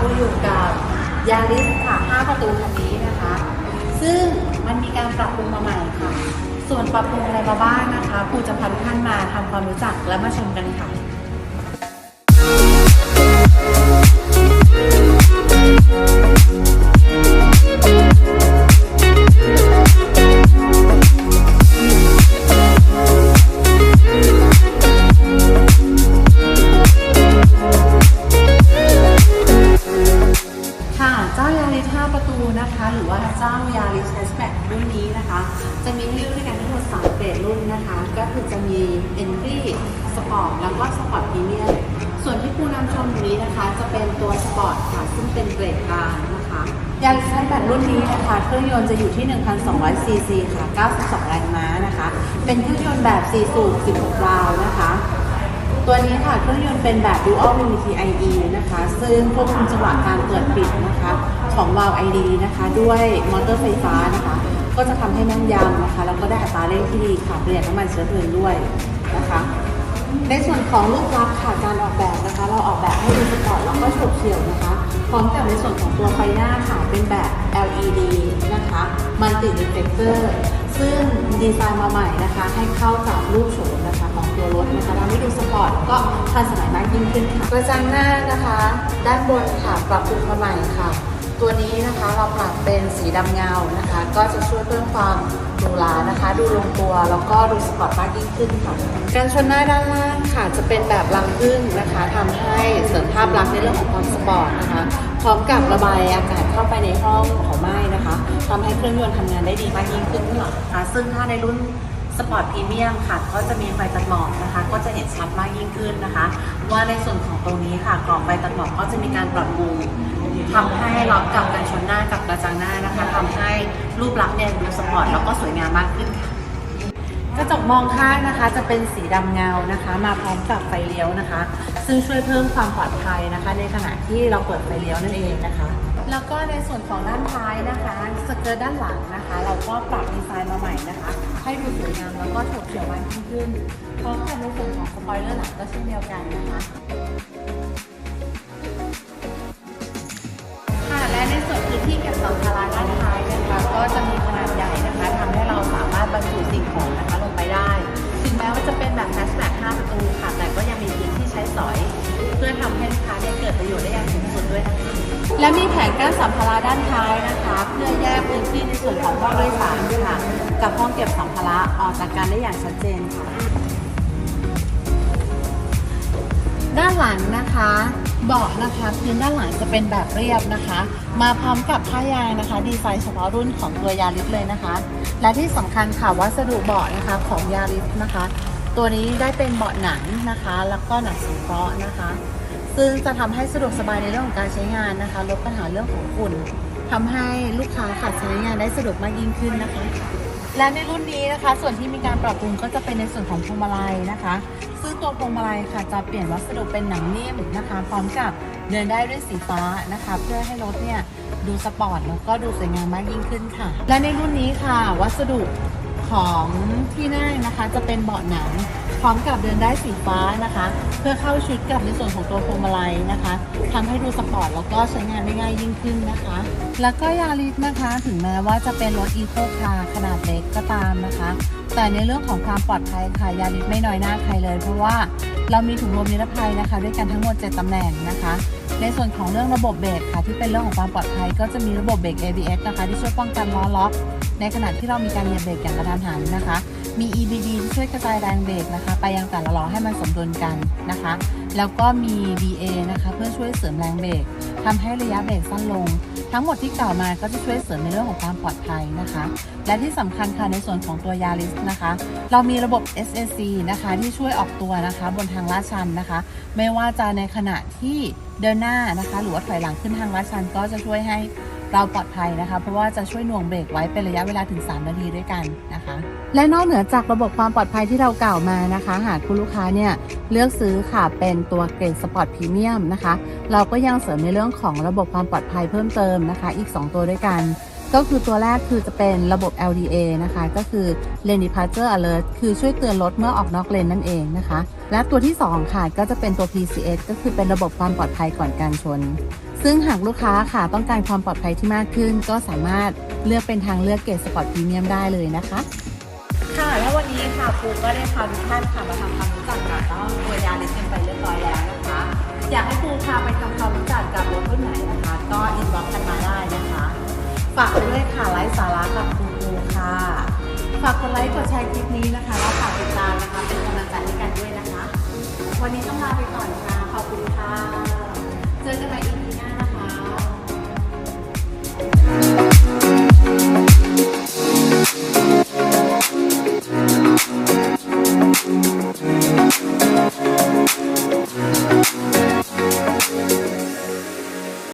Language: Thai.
กูอยู่กับยาริสค่ะ 5 ประตูคันนี้นะคะ ซึ่งมันมีการปรับปรุงมาใหม่ค่ะ ส่วนปรับปรุงอะไรมาบ้างนะคะครูจะพาทุกท่านมาทำความรู้จักและมาชมกันค่ะ นะคะเจ้ายาริสแฮชแบกรุ่นนี้นะคะ จะมีให้เลือกด้วยกันทั้งหมด3เกรดรุ่นนะคะ ก็คือจะมี Entry Sport แล้วก็ Sport Premium ส่วนที่ผู้นำชมอยู่นี้นะคะ จะเป็นตัว Sport ค่ะ ซึ่งเป็นเกรดกลางนะคะยาริสแฮชแบกรุ่นนี้นะคะ เครื่องยนต์จะอยู่ที่ 1,200 ซีซีค่ะ 92 แรงม้านะคะ เป็นเครื่องยนต์แบบ4สูบ16ราวนะคะ ตัวนี้ค่ะเครื่องยนต์เป็นแบบ Dual m i t i e นะคะ ซึ่งควบคุมจังหวะการเปิดปิดนะคะของวาล์ว ID นะคะ ด้วยมอเตอร์ไฟฟ้านะคะ ก็จะทำให้แม่นยำนะคะ แล้วก็ได้อัตราเร่งที่ดีค่ะประหยัดน้ำมันเชื้อเพลิงด้วยนะคะ ในส่วนของรูปลักษณ์ค่ะการออกแบบนะคะ เราออกแบบให้ดูสปอร์ตแล้วก็โฉบเฉี่ยวนะคะ พร้อมกับในส่วนของตัวไฟหน้าค่ะ เป็นแบบ LED นะคะมันติ reflector ซึ่งดีไซน์มาใหม่นะคะ ให้เข้ากับรูปโฉมนะคะของตัวรถนะคะทำให้ดูสปอร์ตก็ทันสมัยมากยิ่งขึ้นค่ะกระจังหน้านะคะ ด้านบนค่ะ ปรับปรุงมาใหม่ค่ะ ตัวนี้นะคะเราปรับเป็นสีดำเงานะคะ ก็จะช่วยเพิ่มความหรูหรานะคะ ดูลงตัวแล้วก็ดูสปอร์ตมากยิ่งขึ้นค่ะการชนหน้าด้านล่างค่ะจะเป็นแบบรังพึ่งนะคะทำให้เสริมภาพลักษณ์ในเรื่องของความสปอร์ตนะคะพร้อมกับระบายอากาศเข้าไปในห้องของไม้นะคะทำให้เครื่องยนต์ทำงานได้ดีมากยิ่งขึ้นค่ะซึ่งถ้าในรุ่นสปอร์ตพรีเมียมค่ะ ก็จะมีไฟตัดหมอกนะคะ ก็จะเห็นชัดมากยิ่งขึ้นนะคะ ว่าในส่วนของตรงนี้ค่ะกรอบไฟตัดหมอกก็จะมีการปรับปรุง ทำให้รับกับการชนหน้ากับกระจังหน้านะคะทำให้รูปลักษณ์เนี่ยดูสปอร์ตแล้วก็สวยงามมากขึ้นค่ะกระจกมองข้างนะคะจะเป็นสีดำเงานะคะ มาพร้อมกับไฟเลี้ยวนะคะ ซึ่งช่วยเพิ่มความปลอดภัยนะคะ ในขณะที่เราเปิดไฟเลี้ยวนั่นเองนะคะ แล้วก็ในส่วนของด้านท้ายนะคะสเกิร์ตด้านหลังนะคะ เราก็ปรับดีไซน์มาใหม่นะคะ ให้ดูสวยงามแล้วก็โฉบเฉี่ยวมากขึ้นพร้อมกับในส่วนของสปอยเลอร์หลังก็เช่นเดียวกันนะคะ ส่วนพื้นที่เก็บสัมภาระด้านท้ายนะคะก็จะมีขนาดใหญ่นะคะทำให้เราสามารถบรรจุสิ่งของนะคะลงไปได้ถึงแม้ว่าจะเป็นแบบแฮชแบ็ก5ประตูค่ะ แต่ก็ยังมีพื้นที่ใช้สอย เพื่อทำให้ลูกค้าเนี่ยเกิดประโยชน์ได้อย่างสูงสุดด้วยนะคะและมีแผงกั้นสัมภาระด้านท้ายนะคะ เพื่อแยกพื้นที่ในส่วนของห้องโดยสารค่ะกับห้องเก็บสัมภาระออกจากกันได้อย่างชัดเจนค่ะด้านหลังนะคะ เบาะนะคะพื้นด้านหลังจะเป็นแบบเรียบนะคะ มาพร้อมกับผ้ายางนะคะ ดีไซน์เฉพาะรุ่นของตัวยาริสเลยนะคะ และที่สำคัญค่ะวัสดุเบาะนะคะของยาริสนะคะ ตัวนี้ได้เป็นเบาะหนังนะคะ แล้วก็หนังสังเคราะห์นะคะ ซึ่งจะทำให้สะดวกสบายในเรื่องของการใช้งานนะคะลดปัญหาเรื่องของฝุ่นทำให้ลูกค้าค่ะใช้งานได้สะดวกมากยิ่งขึ้นนะคะ และในรุ่นนี้นะคะ ส่วนที่มีการปรับปรุงก็จะเป็นในส่วนของพวงมาลัยนะคะ ซึ่งตัวพวงมาลัยค่ะจะเปลี่ยนวัสดุเป็นหนังนิ่มนะคะ พร้อมกับเดินได้ด้วยสีฟ้านะคะ เพื่อให้รถเนี่ยดูสปอร์ตแล้วก็ดูสวยงามมากยิ่งขึ้นค่ะ และในรุ่นนี้ค่ะ วัสดุของที่นั่งนะคะ จะเป็นเบาะหนัง พร้อมกับเดินได้สีฟ้านะคะ เพื่อเข้าชุดกับในส่วนของตัวพวงมาลัยนะคะทำให้ดูสปอร์ตแล้วก็ใช้งานได้ง่ายยิ่งขึ้นนะคะ แล้วก็ยาริสนะคะ ถึงแม้ว่าจะเป็นรถอีโคคาร์ขนาดเล็กก็ตามนะคะ แต่ในเรื่องของความปลอดภัยค่ะยาริสไม่น้อยหน้าใครเลย เพราะว่าเรามีถุงลมนิรภัยนะคะ ด้วยกันทั้งหมด 7ตำแหน่งนะคะ ในส่วนของเรื่องระบบเบรกค่ะ ที่เป็นเรื่องของความปลอดภัย ก็จะมีระบบเบรก ABS นะคะที่ช่วยป้องกันล้อล็อก ในขณะที่เรามีการเหยียบเบรกอย่างกระทันหันนะคะ มี EBD ที่ช่วยกระจายแรงเบรกนะคะ ไปยังแต่ละล้อให้มันสมดุลกันนะคะ แล้วก็มี BA นะคะ เพื่อช่วยเสริมแรงเบรกทำให้ระยะเบรกสั้นลง ทั้งหมดที่กล่าวมาก็จะช่วยเสริมในเรื่องของความปลอดภัยนะคะ และที่สำคัญค่ะในส่วนของตัวยาลิสนะคะ เรามีระบบ SAC นะคะที่ช่วยออกตัวนะคะ บนทางลาดชันนะคะ ไม่ว่าจะในขณะที่เดินหน้านะคะ หรือว่าถอยหลังขึ้นทางลาดชันก็จะช่วยให้เราปลอดภัยนะคะ เพราะว่าจะช่วยหน่วงเบรกไว้เป็นระยะเวลาถึง 3 นาทีด้วยกันนะคะ และนอกเหนือจากระบบความปลอดภัยที่เรากล่าวมานะคะ หากคุณลูกค้าเนี่ยเลือกซื้อค่ะเป็นตัวเกรดสปอร์ตพรีเมียมนะคะ เราก็ยังเสริมในเรื่องของระบบความปลอดภัยเพิ่มเติมนะคะ อีก 2 ตัวด้วยกัน ก็คือตัวแรกคือจะเป็นระบบ LDA นะคะ ก็คือ Lane Departure Alert คือช่วยเตือนรถเมื่อออกนอกเลนนั่นเองนะคะ และตัวที่ 2 ค่ะก็จะเป็นตัว PCS ก็คือเป็นระบบความปลอดภัยก่อนการชน ซึ่งหากลูกค้าค่ะต้องการความปลอดภัยที่มากขึ้น ก็สามารถเลือกเป็นทางเลือกเกรดสปอร์ตพรีเมียมได้เลยนะคะค่ะ แล้ววันนี้ค่ะครูก็ได้พาทุกท่านค่ะมาทำความรู้จักกับเจ้าตัวยาลิสกันไปเรียบร้อยแล้วนะคะ อยากให้ครูพาไปทำความรู้จักกับรถรุ่นไหนนะคะ ก็อินบ็อกซ์กันมาได้นะคะ ฝากไปด้วยค่ะไลฟ์สาระกับครูครูค่ะ ฝากกดไลค์กดแชร์คลิปนี้นะคะแล้วฝาก